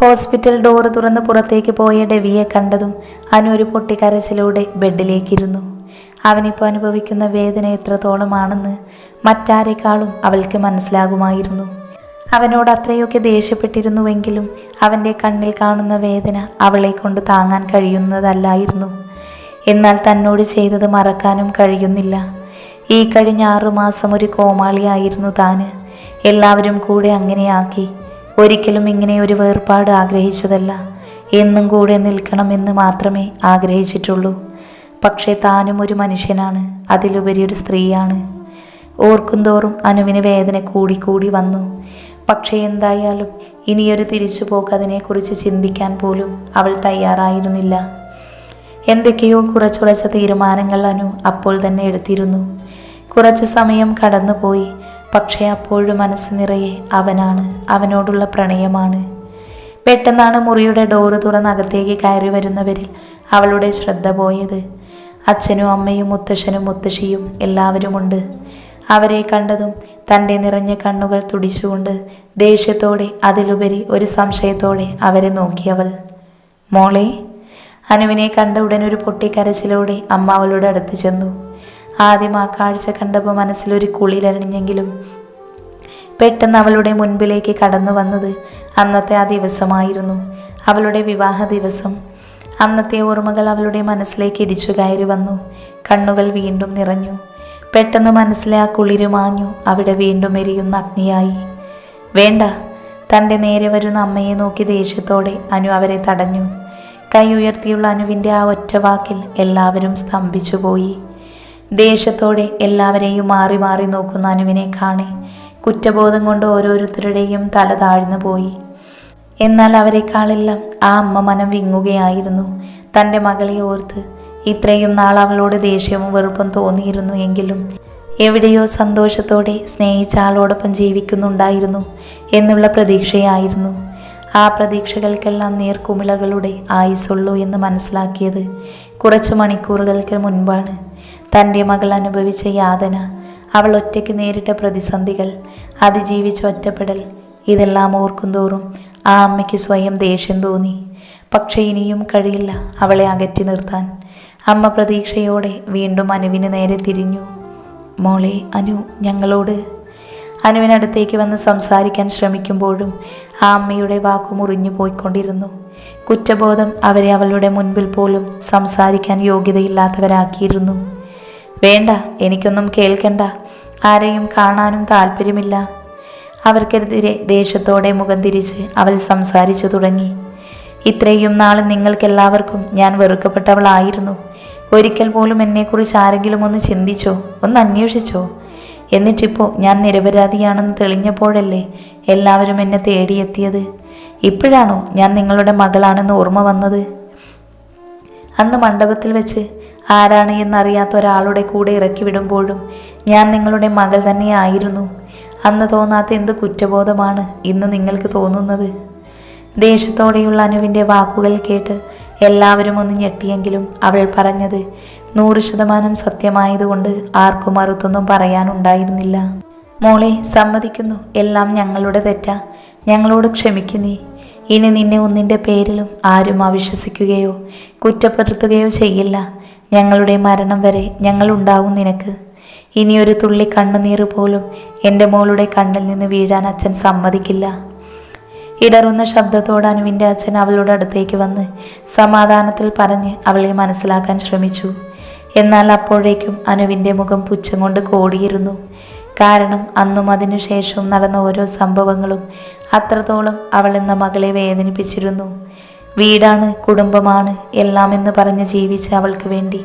Hospital door തുറന്ന് പുറത്തേക്ക് പോയ ഡെവിയെ കണ്ടതും അനു ഒരു പൊട്ടിക്കരച്ചിലൂടെ ബെഡിലേക്കിരുന്നു. അവനിപ്പോൾ അനുഭവിക്കുന്ന വേദന എത്രത്തോളമാണെന്ന് മറ്റാരെക്കാളും അവൾക്ക് മനസ്സിലാകുമായിരുന്നു. അവനോട് അത്രയൊക്കെ ദേഷ്യപ്പെട്ടിരുന്നുവെങ്കിലും അവന്റെ കണ്ണിൽ കാണുന്ന വേദന അവളെ കൊണ്ട് താങ്ങാൻ കഴിയുന്നതല്ലായിരുന്നു. എന്നാൽ തന്നോട് ചെയ്തത് മറക്കാനും കഴിയുന്നില്ല. ഈ കഴിഞ്ഞ ആറുമാസം ഒരു കോമാളിയായിരുന്നു താന്. എല്ലാവരും കൂടെ അങ്ങനെയാക്കി ഒരിക്കലും ഇങ്ങനെ ഒരു വേർപാട് ആഗ്രഹിച്ചതല്ല. എന്നും കൂടെ നിൽക്കണമെന്ന് മാത്രമേ ആഗ്രഹിച്ചിട്ടുള്ളൂ. പക്ഷേ താനും ഒരു മനുഷ്യനാണ്. അതിലുപരി ഒരു സ്ത്രീയാണ്. ഓർക്കുന്തോറും അനുവിന് വേദന കൂടിക്കൂടി വന്നു. പക്ഷേ എന്തായാലും ഇനിയൊരു തിരിച്ചുപോക്ക് അതിനെക്കുറിച്ച് ചിന്തിക്കാൻ പോലും അവൾ തയ്യാറായിരുന്നില്ല. എന്തൊക്കെയോ കുറച്ചുറച്ച തീരുമാനങ്ങൾ അനു അപ്പോൾ തന്നെ എടുത്തിരുന്നു. കുറച്ച് സമയം കടന്നുപോയി. പക്ഷേ അപ്പോഴും മനസ്സ് നിറയെ അവനാണ് അവനോടുള്ള പ്രണയമാണ്. പെട്ടെന്നാണ് മുറിയുടെ ഡോറ് തുറന്ന് അകത്തേക്ക് കയറി വരുന്നവരിൽ അവളുടെ ശ്രദ്ധ പോയത്. അച്ഛനും അമ്മയും മുത്തശ്ശനും മുത്തശ്ശിയും എല്ലാവരുമുണ്ട്. അവരെ കണ്ടതും തന്റെ നിറഞ്ഞ കണ്ണുകൾ തുടിച്ചുകൊണ്ട് ദേഷ്യത്തോടെ അതിലുപരി ഒരു സംശയത്തോടെ അവരെ നോക്കിയവൾ മോളെ അനുവിനെ കണ്ട ഉടൻ ഒരു പൊട്ടിക്കരച്ചിലോടെ അമ്മ അവളുടെ അടുത്ത് ചെന്നു. ആദ്യം ആ കാഴ്ച കണ്ടപ്പോൾ മനസ്സിലൊരു കുളിരണിഞ്ഞെങ്കിലും പെട്ടെന്ന് അവളുടെ മുൻപിലേക്ക് കടന്നു വന്നത് അന്നത്തെ ആ ദിവസമായിരുന്നു. അവളുടെ വിവാഹ ദിവസം. അന്നത്തെ ഓർമ്മകൾ അവളുടെ മനസ്സിലേക്ക് ഇടിച്ചു കയറി വന്നു. കണ്ണുകൾ വീണ്ടും നിറഞ്ഞു. പെട്ടെന്ന് മനസ്സിലെ ആ കുളിരുമാഞ്ഞു അവിടെ വീണ്ടും എരിയുന്ന അഗ്നിയായി. വേണ്ട. തന്റെ നേരെ വരുന്ന അമ്മയെ നോക്കി ദേഷ്യത്തോടെ അനു അവരെ തടഞ്ഞു. കൈ ഉയർത്തിയുള്ള അനുവിന്റെ ആ ഒറ്റ വാക്കിൽ എല്ലാവരും സ്തംഭിച്ചു പോയി ദേഷ്യത്തോടെ എല്ലാവരെയും മാറി മാറി നോക്കുന്ന അനുവിനെ കാണി. കുറ്റബോധം കൊണ്ട് ഓരോരുത്തരുടെയും തല താഴ്ന്നു പോയി. എന്നാൽ അവരെക്കാളെല്ലാം ആ അമ്മ മനം വിങ്ങുകയായിരുന്നു. തന്റെ മകളെ ഓർത്ത് ഇത്രയും നാൾ അവളോട് ദേഷ്യവും വെറുപ്പും തോന്നിയിരുന്നു എങ്കിലും എവിടെയോ സന്തോഷത്തോടെ സ്നേഹിച്ച ആളോടൊപ്പം ജീവിക്കുന്നുണ്ടായിരുന്നു എന്നുള്ള പ്രതീക്ഷയായിരുന്നു. ആ പ്രതീക്ഷകൾക്കെല്ലാം നേർക്കുമിളകളുടെ ആയുസുള്ളൂ എന്ന് മനസ്സിലാക്കിയത് കുറച്ച് മണിക്കൂറുകൾക്ക് മുൻപാണ്. തന്റെ മകൾ അനുഭവിച്ച യാതന അവൾ ഒറ്റയ്ക്ക് നേരിട്ട പ്രതിസന്ധികൾ അതിജീവിച്ച ഒറ്റപ്പെടൽ ഇതെല്ലാം ഓർക്കുന്തോറും ആ അമ്മയ്ക്ക് സ്വയം ദേഷ്യം തോന്നി. പക്ഷേ ഇനിയും കഴിയില്ല അവളെ അകറ്റി നിർത്താൻ. അമ്മ പ്രതീക്ഷയോടെ വീണ്ടും അനുവിന് നേരെ തിരിഞ്ഞു. മോളെ അനു ഞങ്ങളോട്. അനുവിനടുത്തേക്ക് വന്ന് സംസാരിക്കാൻ ശ്രമിക്കുമ്പോഴും ആ അമ്മയുടെ വാക്കു മുറിഞ്ഞു പോയിക്കൊണ്ടിരുന്നു. കുറ്റബോധം അവരെ അവളുടെ മുൻപിൽ പോലും സംസാരിക്കാൻ യോഗ്യതയില്ലാത്തവരാക്കിയിരുന്നു. വേണ്ട എനിക്കൊന്നും കേൾക്കണ്ട. ആരെയും കാണാനും താല്പര്യമില്ല. അവർക്കെതിരെ ദേഷ്യത്തോടെ മുഖം തിരിച്ച് അവൾ സംസാരിച്ചു തുടങ്ങി. ഇത്രയും നാൾ നിങ്ങൾക്കെല്ലാവർക്കും ഞാൻ വെറുക്കപ്പെട്ടവളായിരുന്നു. ഒരിക്കൽ പോലും എന്നെക്കുറിച്ച് ആരെങ്കിലും ഒന്ന് ചിന്തിച്ചോ? ഒന്ന് അന്വേഷിച്ചോ? എന്നിട്ടിപ്പോൾ ഞാൻ നിരപരാധിയാണെന്ന് തെളിഞ്ഞപ്പോഴല്ലേ എല്ലാവരും എന്നെ തേടിയെത്തിയത്? ഇപ്പോഴാണോ ഞാൻ നിങ്ങളുടെ മകളാണെന്ന് ഓർമ്മ വന്നത്? അന്ന് മണ്ഡപത്തിൽ വെച്ച് ആരാണ് എന്നറിയാത്ത ഒരാളുടെ കൂടെ ഇറക്കി വിടുമ്പോഴും ഞാൻ നിങ്ങളുടെ മകൾ തന്നെയായിരുന്നു. അന്ന് തോന്നാത്ത എന്ത് കുറ്റബോധമാണ് ഇന്ന് നിങ്ങൾക്ക് തോന്നുന്നത്? ദേഷ്യത്തോടെയുള്ള അനുവിന്റെ വാക്കുകൾ കേട്ട് എല്ലാവരും ഒന്ന് ഞെട്ടിയെങ്കിലും അവൾ പറഞ്ഞത് നൂറ് ശതമാനം സത്യമായതുകൊണ്ട് ആർക്കും മറുത്തൊന്നും പറയാനുണ്ടായിരുന്നില്ല. മോളെ സമ്മതിക്കുന്നു. എല്ലാം ഞങ്ങളുടെ തെറ്റാ. ഞങ്ങളോട് ക്ഷമിക്കുന്നേ ഇനി നിന്നെ ഒന്നിന്റെ പേരിലും ആരും അവിശ്വസിക്കുകയോ കുറ്റപ്പെടുത്തുകയോ ചെയ്യില്ല. ഞങ്ങളുടെ മരണം വരെ ഞങ്ങളുണ്ടാവും നിനക്ക്. ഇനിയൊരു തുള്ളി കണ്ണുനീർ പോലും എന്റെ മോളുടെ കണ്ണിൽ നിന്ന് വീഴാൻ അച്ഛൻ സമ്മതിക്കില്ല. ഇടറുന്ന ശബ്ദത്തോടെ അനുവിന്റെ അച്ഛൻ അവളുടെ അടുത്തേക്ക് വന്ന് സമാധാനത്തിൽ പറഞ്ഞ് അവളെ മനസ്സിലാക്കാൻ ശ്രമിച്ചു. എന്നാൽ അപ്പോഴേക്കും അനുവിന്റെ മുഖം പുച്ഛം കൊണ്ട് കോടിയിരുന്നു. കാരണം അന്നും അതിനുശേഷവും നടന്ന ഓരോ സംഭവങ്ങളും അത്രത്തോളം അവൾ എന്ന മകളെ വേദനിപ്പിച്ചിരുന്നു. വീടാണ് കുടുംബമാണ് എല്ലാം എന്ന് പറഞ്ഞ് ജീവിച്ച അവൾക്ക് വേണ്ടി.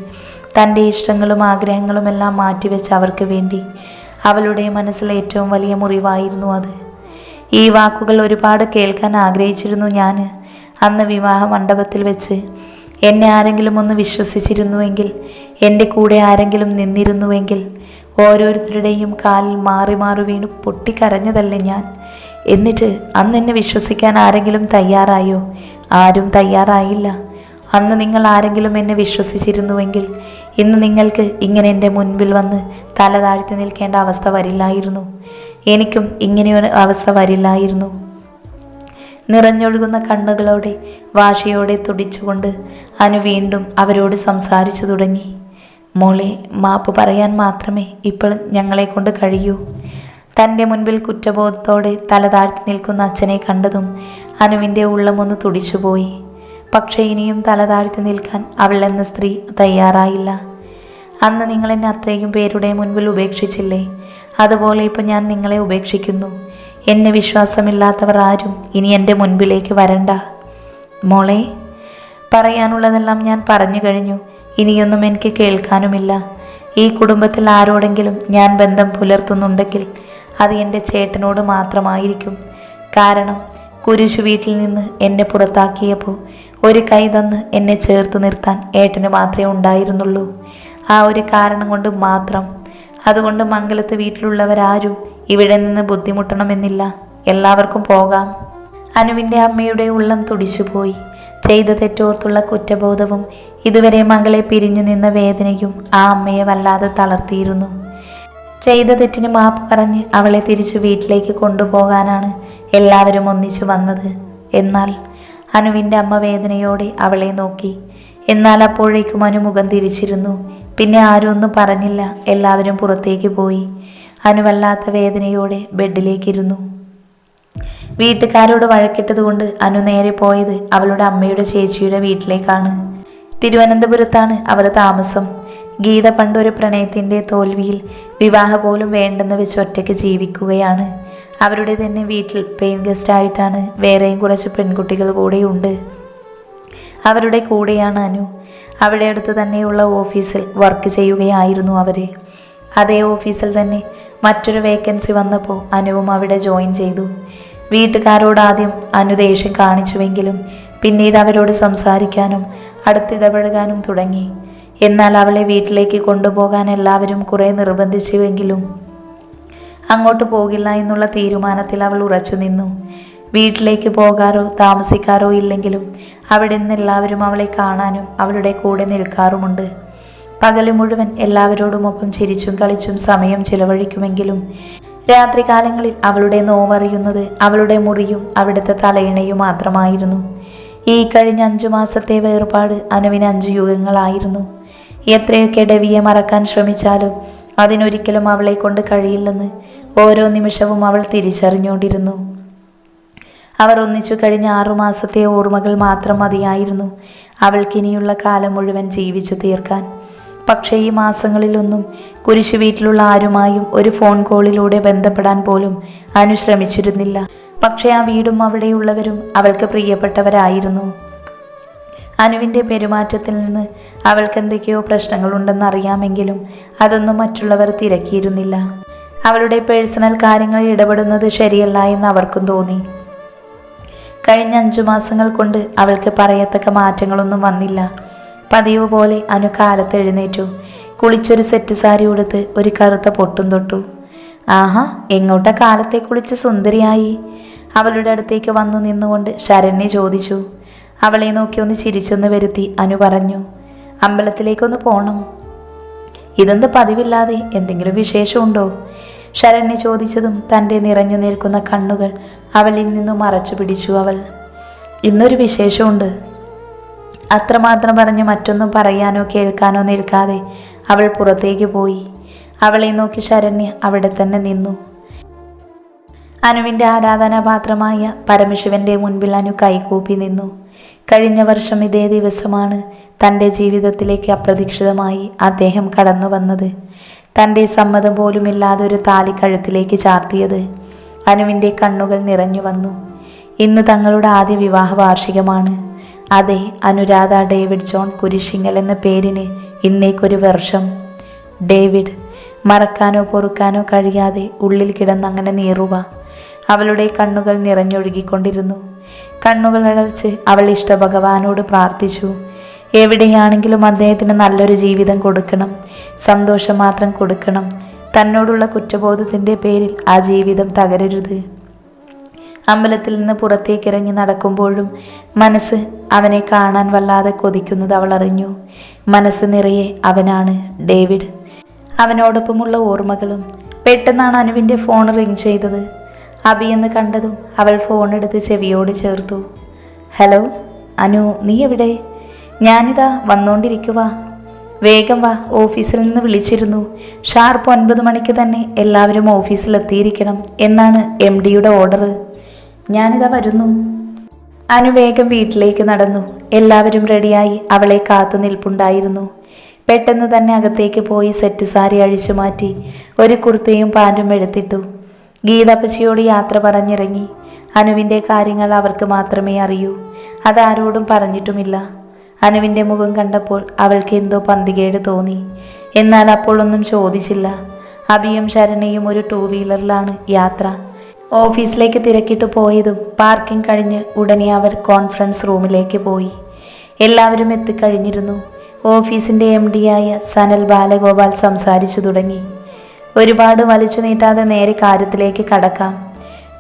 തന്റെ ഇഷ്ടങ്ങളും ആഗ്രഹങ്ങളും എല്ലാം മാറ്റിവെച്ച അവർക്ക് വേണ്ടി. അവളുടെ മനസ്സിലെ ഏറ്റവും വലിയ മുറിവായിരുന്നു അത്. ഈ വാക്കുകൾ ഒരുപാട് കേൾക്കാൻ ആഗ്രഹിച്ചിരുന്നു ഞാൻ. അന്ന് വിവാഹ മണ്ഡപത്തിൽ വെച്ച് എന്നെ ആരെങ്കിലും ഒന്ന് വിശ്വസിച്ചിരുന്നുവെങ്കിൽ എന്റെ കൂടെ ആരെങ്കിലും നിന്നിരുന്നുവെങ്കിൽ ഓരോരുത്തരുടെയും കാലിൽ മാറി മാറി വീണു പൊട്ടിക്കരഞ്ഞതല്ലേ ഞാൻ. എന്നിട്ട് അന്ന് എന്നെ വിശ്വസിക്കാൻ ആരെങ്കിലും തയ്യാറായോ? ആരും തയ്യാറായില്ല. അന്ന് നിങ്ങൾ ആരെങ്കിലും എന്നെ വിശ്വസിച്ചിരുന്നുവെങ്കിൽ ഇന്ന് നിങ്ങൾക്ക് ഇങ്ങനെ എന്റെ മുൻപിൽ വന്ന് തല താഴ്ത്തി നിൽക്കേണ്ട അവസ്ഥ വരില്ലായിരുന്നു. എനിക്കും ഇങ്ങനെയൊരു അവസ്ഥ വരില്ലായിരുന്നു. നിറഞ്ഞൊഴുകുന്ന കണ്ണുകളോടെ വാശിയോടെ തുടിച്ചുകൊണ്ട് അനു വീണ്ടും അവരോട് സംസാരിച്ചു തുടങ്ങി. മോളെ മാപ്പ് പറയാൻ മാത്രമേ ഇപ്പോൾ ഞങ്ങളെ കൊണ്ട് കഴിയൂ. തന്റെ മുൻപിൽ കുറ്റബോധത്തോടെ തല താഴ്ത്തി നിൽക്കുന്ന അച്ഛനെ കണ്ടതും അനുവിന്റെ ഉള്ളമൊന്ന് തുടിച്ചുപോയി. പക്ഷേ ഇനിയും തല താഴ്ത്തി നിൽക്കാൻ അവൾ എന്ന സ്ത്രീ തയ്യാറായില്ല. അന്ന് നിങ്ങൾ എന്നെ അത്രയും പേരുടെ മുൻപിൽ ഉപേക്ഷിച്ചില്ലേ? അതുപോലെ ഇപ്പം ഞാൻ നിങ്ങളെ ഉപേക്ഷിക്കുന്നു. എന്നെ വിശ്വാസമില്ലാത്തവർ ആരും ഇനി എന്റെ മുൻപിലേക്ക് വരണ്ട. മോളെ പറയാനുള്ളതെല്ലാം ഞാൻ പറഞ്ഞു കഴിഞ്ഞു. ഇനിയൊന്നും എനിക്ക് കേൾക്കാനുമില്ല. ഈ കുടുംബത്തിൽ ആരോടെങ്കിലും ഞാൻ ബന്ധം പുലർത്തുന്നുണ്ടെങ്കിൽ അത് എന്റെ ചേട്ടനോട് മാത്രമായിരിക്കും. കാരണം കുരിശു വീട്ടിൽ നിന്ന് എന്നെ പുറത്താക്കിയപ്പോൾ ഒരു കൈ തന്ന് എന്നെ ചേർത്ത് നിർത്താൻ ഏട്ടന് മാത്രമേ ഉണ്ടായിരുന്നുള്ളൂ. ആ ഒരു കാരണം കൊണ്ട് മാത്രം. അതുകൊണ്ട് മംഗലത്ത് വീട്ടിലുള്ളവരാരും ഇവിടെ നിന്ന് ബുദ്ധിമുട്ടണമെന്നില്ല. എല്ലാവർക്കും പോകാം. അനുവിന്റെ അമ്മയുടെ ഉള്ളം തുടിച്ചുപോയി. ചെയ്ത തെറ്റോർത്തുള്ള കുറ്റബോധവും ഇതുവരെ മകളെ പിരിഞ്ഞു നിന്ന വേദനയും ആ അമ്മയെ വല്ലാതെ തളർത്തിയിരുന്നു. ചെയ്ത തെറ്റിന് മാപ്പ് പറഞ്ഞ് അവളെ തിരിച്ചു വീട്ടിലേക്ക് കൊണ്ടുപോകാനാണ് എല്ലാവരും ഒന്നിച്ചു വന്നത്. എന്നാൽ അനുവിന്റെ അമ്മ വേദനയോടെ അവളെ നോക്കി. എന്നാൽ അപ്പോഴേക്കും അനു മുഖം തിരിച്ചിരുന്നു. പിന്നെ ആരും ഒന്നും പറഞ്ഞില്ല. എല്ലാവരും പുറത്തേക്ക് പോയി. അനുവല്ലാത്ത വേദനയോടെ ബെഡിലേക്കിരുന്നു. വീട്ടുകാരോട് വഴക്കിട്ടതുകൊണ്ട് അനു നേരെ പോയത് അവളുടെ അമ്മയുടെ ചേച്ചിയുടെ വീട്ടിലേക്കാണ്. തിരുവനന്തപുരത്താണ് അവർ താമസം. ഗീത പണ്ടൊരു പ്രണയത്തിന്റെ തോൽവിയിൽ വിവാഹ പോലും വേണ്ടെന്ന് വെച്ച് ഒറ്റയ്ക്ക് ജീവിക്കുകയാണ്. അവരുടെ തന്നെ വീട്ടിൽ പെയിൻ ഗസ്റ്റ് ആയിട്ടാണ് വേറെയും കുറച്ച് പെൺകുട്ടികൾ കൂടെയുണ്ട്. അവരുടെ കൂടെയാണ് അനു. അവിടെ അടുത്ത് തന്നെയുള്ള ഓഫീസിൽ വർക്ക് ചെയ്യുകയായിരുന്നു അവർ അതേ ഓഫീസിൽ തന്നെ മറ്റൊരു വേക്കൻസി വന്നപ്പോൾ അനുവും അവിടെ ജോയിൻ ചെയ്തു. വീട്ടുകാരോട് ആദ്യം അനു ദേഷ്യം കാണിച്ചുവെങ്കിലും പിന്നീട് അവരോട് സംസാരിക്കാനും അടുത്തിടപഴകാനും തുടങ്ങി. എന്നാൽ അവളെ വീട്ടിലേക്ക് കൊണ്ടുപോകാൻ എല്ലാവരും കുറേ നിർബന്ധിച്ചുവെങ്കിലും അങ്ങോട്ട് പോകില്ല എന്നുള്ള തീരുമാനത്തിൽ അവൾ ഉറച്ചു നിന്നു. വീട്ടിലേക്ക് പോകാറോ താമസിക്കാറോ ഇല്ലെങ്കിലും അവിടെ നിന്ന് എല്ലാവരും അവളെ കാണാനും അവളുടെ കൂടെ നിൽക്കാറുമുണ്ട്. പകൽ മുഴുവൻ എല്ലാവരോടുമൊപ്പം ചിരിച്ചും കളിച്ചും സമയം ചിലവഴിക്കുമെങ്കിലും രാത്രികാലങ്ങളിൽ അവളുടെ നോവറിയുന്നത് അവളുടെ മുറിയും അവിടുത്തെ തലയിണയും മാത്രമായിരുന്നു. ഈ കഴിഞ്ഞ അഞ്ചു മാസത്തെ വേർപാട് അനുവിന് അഞ്ചു യുഗങ്ങളായിരുന്നു. എത്രയൊക്കെ ഡെവിയെ മറക്കാൻ ശ്രമിച്ചാലും അതിനൊരിക്കലും അവളെ കൊണ്ട് കഴിയില്ലെന്ന് ഓരോ നിമിഷവും അവൾ തിരിച്ചറിഞ്ഞുകൊണ്ടിരുന്നു. അവർ ഒന്നിച്ചു കഴിഞ്ഞ ആറുമാസത്തെ ഓർമ്മകൾ മാത്രം മതിയായിരുന്നു. അവൾക്കിനിയുള്ള കാലം മുഴുവൻ ജീവിച്ചു തീർക്കാൻ. പക്ഷേ ഈ മാസങ്ങളിലൊന്നും കുരിശു വീട്ടിലുള്ള ആരുമായും ഒരു ഫോൺ കോളിലൂടെ ബന്ധപ്പെടാൻ പോലും അനുശ്രമിച്ചിരുന്നില്ല. പക്ഷേ ആ വീടും അവിടെയുള്ളവരും അവൾക്ക് പ്രിയപ്പെട്ടവരായിരുന്നു. അനുവിന്റെ പെരുമാറ്റത്തിൽ നിന്ന് അവൾക്ക് എന്തൊക്കെയോ പ്രശ്നങ്ങളുണ്ടെന്ന് അറിയാമെങ്കിലും അതൊന്നും മറ്റുള്ളവർ തിരക്കിയിരുന്നില്ല. അവളുടെ പേഴ്സണൽ കാര്യങ്ങളിൽ ഇടപെടുന്നത് ശരിയല്ല എന്ന് അവർക്കും തോന്നി. കഴിഞ്ഞ അഞ്ചു മാസങ്ങൾ കൊണ്ട് അവൾക്ക് പറയത്തക്ക മാറ്റങ്ങളൊന്നും വന്നില്ല. പതിവ് പോലെ അനു കാലത്ത് എഴുന്നേറ്റു. കുളിച്ചൊരു സെറ്റ് സാരി ഉടുത്ത് ഒരു കറുത്ത പൊട്ടും തൊട്ടു. ആഹാ എങ്ങോട്ട കാലത്തെ കുളിച്ച് സുന്ദരിയായി? അവളുടെ അടുത്തേക്ക് വന്നു നിന്നുകൊണ്ട് ശരണ്യ ചോദിച്ചു. അവളെ നോക്കി ഒന്ന് ചിരിച്ചൊന്ന് വരുത്തി അനു പറഞ്ഞു അമ്പലത്തിലേക്കൊന്ന് പോകണം ഇതെന്ത് പതിവില്ലാതെ എന്തെങ്കിലും വിശേഷമുണ്ടോ? ശരണ്യ ചോദിച്ചതും തന്റെ നിറഞ്ഞു നിൽക്കുന്ന കണ്ണുകൾ അവളിൽ നിന്നും മറച്ചു പിടിച്ചു അവൾ. ഇന്നൊരു വിശേഷമുണ്ട്. അത്രമാത്രം പറഞ്ഞ് മറ്റൊന്നും പറയാനോ കേൾക്കാനോ നിൽക്കാതെ അവൾ പുറത്തേക്ക് പോയി. അവളെ നോക്കി ശരണ്യ അവിടെ തന്നെ നിന്നു. അനുവിന്റെ ആരാധനാപാത്രമായ പരമശിവന്റെ മുൻപിൽ അനു കൈകൂപ്പി നിന്നു. കഴിഞ്ഞ വർഷം ഇതേ ദിവസമാണ് തന്റെ ജീവിതത്തിലേക്ക് അപ്രതീക്ഷിതമായി അദ്ദേഹം കടന്നു വന്നത്. തന്റെ സമ്മതം പോലുമില്ലാതെ ഒരു താലിക്കഴുത്തിലേക്ക് ചാർത്തിയത്. അനുവിന്റെ കണ്ണുകൾ നിറഞ്ഞു വന്നു. ഇന്ന് തങ്ങളുടെ ആദ്യ വിവാഹ വാർഷികമാണ്. അതെ അനുരാധ ഡേവിഡ് ജോൺ കുരിശിങ്ങൽ എന്ന പേരിന് ഇന്നേക്കൊരു വർഷം. ഡേവിഡ് മറക്കാനോ പൊറുക്കാനോ കഴിയാതെ ഉള്ളിൽ കിടന്നങ്ങനെ നീറുക. അവളുടെ കണ്ണുകൾ നിറഞ്ഞൊഴുകിക്കൊണ്ടിരുന്നു. കണ്ണുകൾ അടച്ച് അവൾ ഇഷ്ടഭഗവാനോട് പ്രാർത്ഥിച്ചു. എവിടെയാണെങ്കിലും അദ്ദേഹത്തിന് നല്ലൊരു ജീവിതം കൊടുക്കണം. സന്തോഷം മാത്രം കൊടുക്കണം. തന്നോടുള്ള കുറ്റബോധത്തിന്റെ പേരിൽ ആ ജീവിതം തകരരുത്. അമ്പലത്തിൽ നിന്ന് പുറത്തേക്ക് ഇറങ്ങി നടക്കുമ്പോഴും മനസ്സ് അവനെ കാണാൻ വല്ലാതെ കൊതിക്കുന്നത് അവൾ അറിഞ്ഞു. മനസ്സ് നിറയെ അവനാണ് ഡേവിഡ്. അവനോടൊപ്പമുള്ള ഓർമ്മകളും പെട്ടെന്നാണ് അനുവിന്റെ ഫോൺ റിങ് ചെയ്തത്. അബിയെന്ന് കണ്ടതും അവൾ ഫോണെടുത്ത് ചെവിയോട് ചേർത്തു. ഹലോ അനു നീ എവിടെ? ഞാനിതാ വന്നോണ്ടിരിക്കുക വേഗം വാ ഓഫീസിൽ നിന്ന് വിളിച്ചിരുന്നു. ഷാർപ്പ് ഒൻപത് മണിക്ക് തന്നെ എല്ലാവരും ഓഫീസിൽ ഓഫീസിലെത്തിയിരിക്കണം എന്നാണ് എം ഡിയുടെ ഓർഡർ ഞാനിതാ വരുന്നു. അനു വേഗം വീട്ടിലേക്ക് നടന്നു. എല്ലാവരും റെഡിയായി അവളെ കാത്തു നിൽപ്പുണ്ടായിരുന്നു. പെട്ടെന്ന് തന്നെ അകത്തേക്ക് പോയി സെറ്റ് സാരി അഴിച്ചു മാറ്റി ഒരു കുർത്തയും പാന്റും എടുത്തിട്ടു. ഗീതപ്പച്ചിയോട് യാത്ര പറഞ്ഞിറങ്ങി. അനുവിന്റെ കാര്യങ്ങൾ അവർക്ക് മാത്രമേ അറിയൂ. അതാരോടും പറഞ്ഞിട്ടുമില്ല. അനുവിന്റെ മുഖം കണ്ടപ്പോൾ അവൾക്ക് എന്തോ പന്തികേട് തോന്നി. എന്നാൽ അപ്പോൾ ഒന്നും ചോദിച്ചില്ല. അഭിയും ശരണയും ഒരു ടൂ വീലറിലാണ് യാത്ര. ഓഫീസിലേക്ക് തിരക്കിട്ട് പോയതും പാർക്കിംഗ് കഴിഞ്ഞ് ഉടനെ അവർ കോൺഫറൻസ് റൂമിലേക്ക് പോയി. എല്ലാവരും എത്തിക്കഴിഞ്ഞിരുന്നു. ഓഫീസിന്റെ എം ഡിയായ സനൽ ബാലഗോപാൽ സംസാരിച്ചു തുടങ്ങി. ഒരുപാട് വലിച്ചു നീട്ടാതെ നേരെ കാര്യത്തിലേക്ക് കടക്കാം.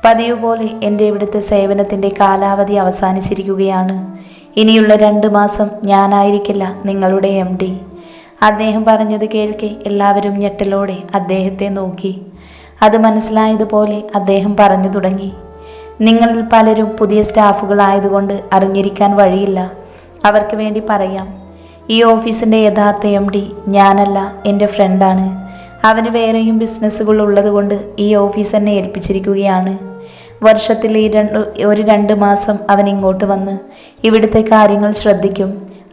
പതിവ് പോലെ എന്റെ ഇവിടുത്തെ സേവനത്തിന്റെ കാലാവധി അവസാനിച്ചിരിക്കുകയാണ്. ഇനിയുള്ള രണ്ട് മാസം ഞാനായിരിക്കില്ല നിങ്ങളുടെ എം ഡി. അദ്ദേഹം പറഞ്ഞത് കേൾക്കെ എല്ലാവരും ഞെട്ടലോടെ അദ്ദേഹത്തെ നോക്കി. അത് മനസ്സിലായതുപോലെ അദ്ദേഹം പറഞ്ഞു തുടങ്ങി. നിങ്ങളിൽ പലരും പുതിയ സ്റ്റാഫുകളായതുകൊണ്ട് അറിഞ്ഞിരിക്കാൻ വഴിയില്ല. അവർക്ക് വേണ്ടി പറയാം. ഈ ഓഫീസിന്റെ യഥാർത്ഥ എം ഡി ഞാനല്ല എന്റെ ഫ്രണ്ടാണ്. അവന് വേറെയും ബിസിനസ്സുകൾ ഉള്ളതുകൊണ്ട് ഈ ഓഫീസ് എന്നെ ഏൽപ്പിച്ചിരിക്കുകയാണ്. വർഷത്തിൽ ഈ രണ്ട് ഒരു രണ്ട് മാസം അവൻ ഇങ്ങോട്ട് വന്ന് ഇവിടുത്തെ കാര്യങ്ങൾ ശ്രദ്ധിക്കും.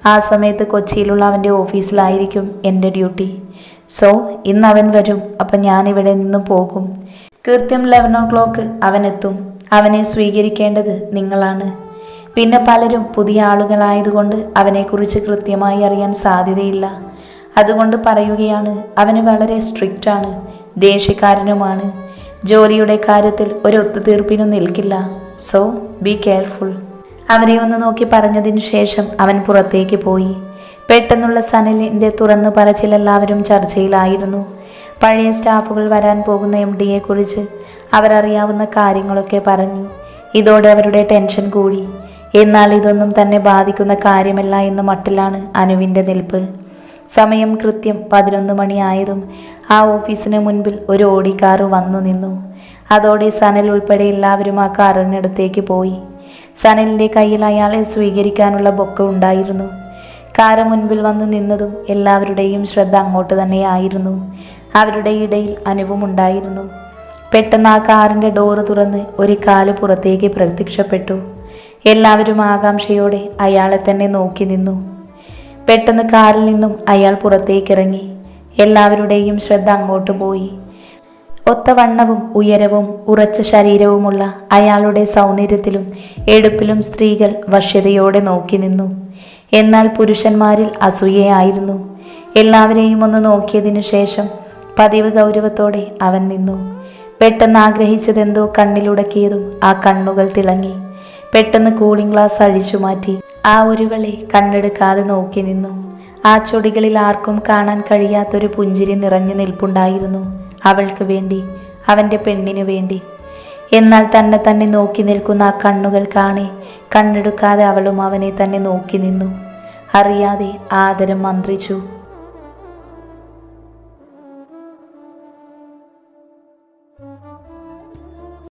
ആ സമയത്ത് കൊച്ചിയിലുള്ള അവന്റെ ഓഫീസിലായിരിക്കും എന്റെ ഡ്യൂട്ടി. സോ ഇന്ന് അവൻ വരും അപ്പം ഞാനിവിടെ നിന്ന് പോകും. കൃത്യം ലെവൻ ഓ ക്ലോക്ക് അവൻ എത്തും. അവനെ സ്വീകരിക്കേണ്ടത് നിങ്ങളാണ്. പിന്നെ പലരും പുതിയ ആളുകളായതുകൊണ്ട് അവനെക്കുറിച്ച് കൃത്യമായി അറിയാൻ സാധ്യതയില്ല. അതുകൊണ്ട് പറയുകയാണ് അവന് വളരെ സ്ട്രിക്റ്റാണ് ദേഷ്യക്കാരനുമാണ്. ജോലിയുടെ കാര്യത്തിൽ ഒരു ഒത്തുതീർപ്പിനും നിൽക്കില്ല. സോ ബി കെയർഫുൾ അവരെ ഒന്ന് നോക്കി പറഞ്ഞതിനു ശേഷം അവൻ പുറത്തേക്ക് പോയി. പെട്ടെന്നുള്ള സനലിന്റെ തുറന്നു പറച്ചിലെല്ലാവരും ചർച്ചയിലായിരുന്നു. പഴയ സ്റ്റാഫുകൾ വരാൻ പോകുന്ന എം ഡിയെക്കുറിച്ച് അവരറിയാവുന്ന കാര്യങ്ങളൊക്കെ പറഞ്ഞു. ഇതോടെ അവരുടെ ടെൻഷൻ കൂടി. എന്നാൽ ഇതൊന്നും തന്നെ ബാധിക്കുന്ന കാര്യമല്ല എന്ന മട്ടിലാണ് അനുവിന്റെ നിൽപ്പ്. സമയം കൃത്യം പതിനൊന്ന് മണിയായതും ആ ഓഫീസിന് മുൻപിൽ ഒരു ഓടിക്കാറ് വന്നു നിന്നു. അതോടെ സനൽ ഉൾപ്പെടെ എല്ലാവരും ആ കാറിനടുത്തേക്ക് പോയി. സനലിന്റെ കയ്യിൽ അയാളെ സ്വീകരിക്കാനുള്ള ബൊക്ക ഉണ്ടായിരുന്നു. കാറ് മുൻപിൽ വന്ന് നിന്നതും എല്ലാവരുടെയും ശ്രദ്ധ അങ്ങോട്ട് തന്നെയായിരുന്നു അവരുടെ ഇടയിൽ അനുവും ഉണ്ടായിരുന്നു. പെട്ടെന്ന് ആ കാറിന്റെ ഡോറ് തുറന്ന് ഒരു കാൽ പുറത്തേക്ക് പ്രത്യക്ഷപ്പെട്ടു. എല്ലാവരും ആകാംക്ഷയോടെ അയാളെ തന്നെ നോക്കി നിന്നു. പെട്ടെന്ന് കാറിൽ നിന്നും അയാൾ പുറത്തേക്കിറങ്ങി. എല്ലാവരുടെയും ശ്രദ്ധ അങ്ങോട്ട് പോയി. ഒത്ത വണ്ണവും ഉയരവും ഉറച്ച ശരീരവുമുള്ള അയാളുടെ സൗന്ദര്യത്തിലും എടുപ്പിലും സ്ത്രീകൾ വശ്യതയോടെ നോക്കി നിന്നു. എന്നാൽ പുരുഷന്മാരിൽ അസൂയയായിരുന്നു. എല്ലാവരെയും ഒന്ന് നോക്കിയതിനു ശേഷം പതിവ് ഗൗരവത്തോടെ അവൻ നിന്നു. പെട്ടെന്ന് ആഗ്രഹിച്ചതെന്തോ കണ്ണിലുടക്കിയതും ആ കണ്ണുകൾ തിളങ്ങി. പെട്ടെന്ന് കൂളിംഗ് ഗ്ലാസ് അഴിച്ചു മാറ്റി. ആ ഒരുവളെ കണ്ണെടുക്കാതെ നോക്കി നിന്നു. ആ ചൊടികളിൽ ആർക്കും കാണാൻ കഴിയാത്തൊരു പുഞ്ചിരി നിറഞ്ഞു നിൽപ്പുണ്ടായിരുന്നു അവൾക്ക് വേണ്ടി അവന്റെ പെണ്ണിനു വേണ്ടി. എന്നാൽ തന്നെ തന്നെ നോക്കി നിൽക്കുന്ന ആ കണ്ണുകൾ കാണെ കണ്ണെടുക്കാതെ അവളും അവനെ തന്നെ നോക്കി നിന്നു. അറിയാതെ ആദരം മന്ത്രിച്ചു.